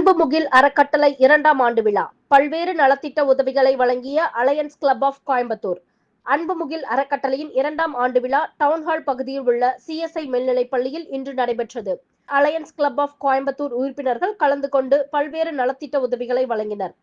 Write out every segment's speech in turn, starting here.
அன்புமுகில் அறக்கட்டளை இரண்டாம் ஆண்டு விழா. பல்வேறு நலத்திட்ட உதவிகளை வழங்கிய அலையன்ஸ் கிளப் ஆஃப் கோயம்புத்தூர். அன்புமுகில் அறக்கட்டளையின் இரண்டாம் ஆண்டு விழா டவுன்ஹால் பகுதியில் உள்ள சிஎஸ்ஐ மேல்நிலைப் பள்ளியில் இன்று நடைபெற்றது. அலையன்ஸ் கிளப் ஆஃப் கோயம்புத்தூர் உறுப்பினர்கள் கலந்து கொண்டு பல்வேறு நலத்திட்ட உதவிகளை வழங்கினர்.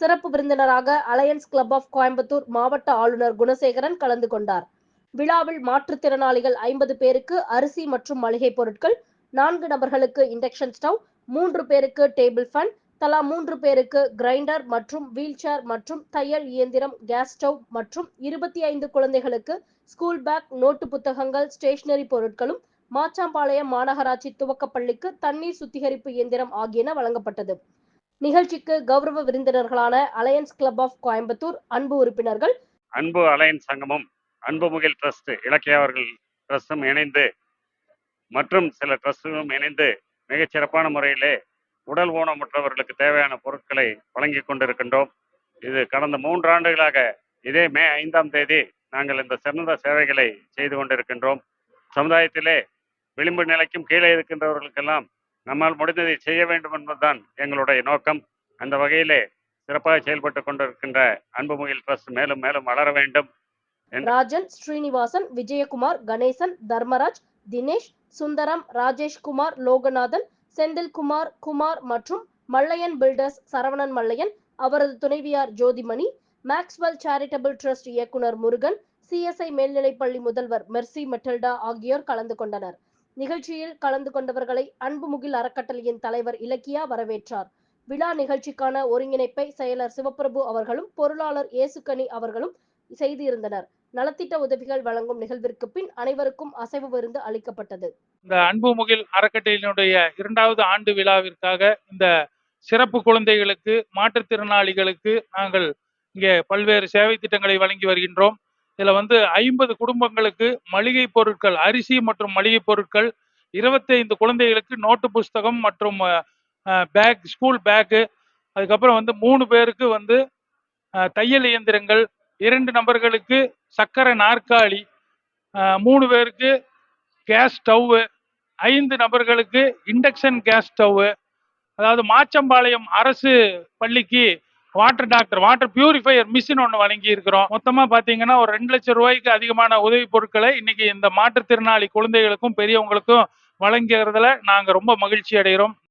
சிறப்பு விருந்தினராக அலையன்ஸ் கிளப் ஆஃப் கோயம்புத்தூர் மாவட்ட ஆளுநர் குணசேகரன் கலந்து கொண்டார். விழாவில் மாற்றுத்திறனாளிகள் ஐம்பது பேருக்கு அரிசி மற்றும் மளிகை பொருட்கள் நான்கு நபர்களுக்கு இண்டக்ஷன் ஸ்டவ் மூன்று பேருக்கு டேபிள் ஃபேன் தலா மூன்று பேருக்கு கிரைண்டர் மற்றும் வீல் சேர் மற்றும் தையல் இயந்திரம் கேஸ் ஸ்டவ் மற்றும் இருபத்தி ஐந்து குழந்தைகளுக்கு ஸ்கூல் பேக் நோட்டு புத்தகங்கள் ஸ்டேஷனரி பொருட்களும் மாச்சாம்பாளையம் மாநகராட்சி துவக்கப்பள்ளிக்கு தண்ணீர் சுத்திகரிப்பு இயந்திரம் ஆகியன வழங்கப்பட்டது. நிகழ்ச்சிக்கு கௌரவ விருந்தினர்களான அலையன்ஸ் கிளப் ஆஃப் கோயம்புத்தூர் அன்பு உறுப்பினர்கள் அன்பு அலையன்ஸ் சங்கமும் அன்பு முகில் ட்ரஸ்ட் இலக்கிய அவர்கள் ட்ரஸ்டும் இணைந்து மற்றும் சில ட்ரஸ்டும் இணைந்து மிகச் சிறப்பான முறையிலே உடல் ஊனமுற்றவர்களுக்கு தேவையான பொருட்களை வழங்கி கொண்டிருக்கின்றோம். இது கடந்த மூன்று ஆண்டுகளாக இதே மே ஐந்தாம் தேதி நாங்கள் இந்த சிறந்த சேவைகளை செய்து கொண்டிருக்கின்றோம். சமுதாயத்திலே விளிம்பு நிலைக்கும் கீழே இருக்கின்றவர்களுக்கெல்லாம் நம்மால் முடிந்ததை செய்ய வேண்டும் என்பதுதான் எங்களுடைய நோக்கம். அந்த வகையிலே சிறப்பாக செயல்பட்டு கொண்டிருக்கின்ற அன்புமுகில் ட்ரஸ்ட் மேலும் மேலும் வளர வேண்டும். ராஜன் ஸ்ரீனிவாசன் விஜயகுமார் கணேசன் தர்மராஜ் தினேஷ் சுந்தரம் ராஜேஷ்குமார் லோகநாதன் செந்தில்குமார் குமார் மற்றும் மல்லையன் பில்டர்ஸ் சரவணன் மல்லையன் அவரது துணைவியார் ஜோதிமணி மேக்ஸ்வெல் சேரிட்டபிள் ட்ரஸ்ட் இயக்குனர் முருகன் சிஎஸ்ஐ மேல்நிலைப்பள்ளி முதல்வர் மெர்சி மெட்டல்டா ஆகியோர் கலந்து கொண்டனர். நிகழ்ச்சியில் கலந்து கொண்டவர்களை அன்புமுகில் அறக்கட்டளையின் தலைவர் இலக்கியா வரவேற்றார். விழா நிகழ்ச்சிக்கான ஒருங்கிணைப்பை செயலர் சிவப்பிரபு அவர்களும் பொருளாளர் இயேசுகனி அவர்களும் செய்திருந்தனர். நலத்திட்ட உதவிகள் வழங்கும் நிகழ்விற்கு பின் அனைவருக்கும் அசைவு விருந்து அளிக்கப்பட்டது. இந்த அன்புமுகில் அறக்கட்டையினுடைய அறக்கட்டளையினுடைய இரண்டாவது ஆண்டு விழாவிற்காக இந்த சிறப்பு குழந்தைகளுக்கு மாற்றுத்திறனாளிகளுக்கு நாங்கள் இங்கே பல்வேறு சேவை திட்டங்களை வழங்கி வருகின்றோம். இதுல வந்து ஐம்பது குடும்பங்களுக்கு மளிகை பொருட்கள் அரிசி மற்றும் மளிகை பொருட்கள் இருபத்தைந்து குழந்தைகளுக்கு நோட்டு புஸ்தகம் மற்றும் பேக் ஸ்கூல் பேக்கு அதுக்கப்புறம் வந்து மூணு பேருக்கு வந்து தையல் இயந்திரங்கள் இரண்டு நபர்களுக்கு சக்கரை நாற்காலி மூணு பேருக்கு கேஸ் ஸ்டவ்வு ஐந்து நபர்களுக்கு இண்டக்ஷன் கேஸ் ஸ்டவ்வு அதாவது மாச்சம்பாளையம் அரசு பள்ளிக்கு water doctor water purifier machine ஒன்று வழங்கி இருக்கிறோம் மொத்தமாக பார்த்தீங்கன்னா ஒரு ரெண்டு லட்சம் ரூபாய்க்கு அதிகமான உதவி பொருட்களை இன்னைக்கு இந்த மாற்றுத்திறனாளி குழந்தைகளுக்கும் பெரியவங்களுக்கும் வழங்குறதுல நாங்கள் ரொம்ப மகிழ்ச்சி அடைகிறோம்.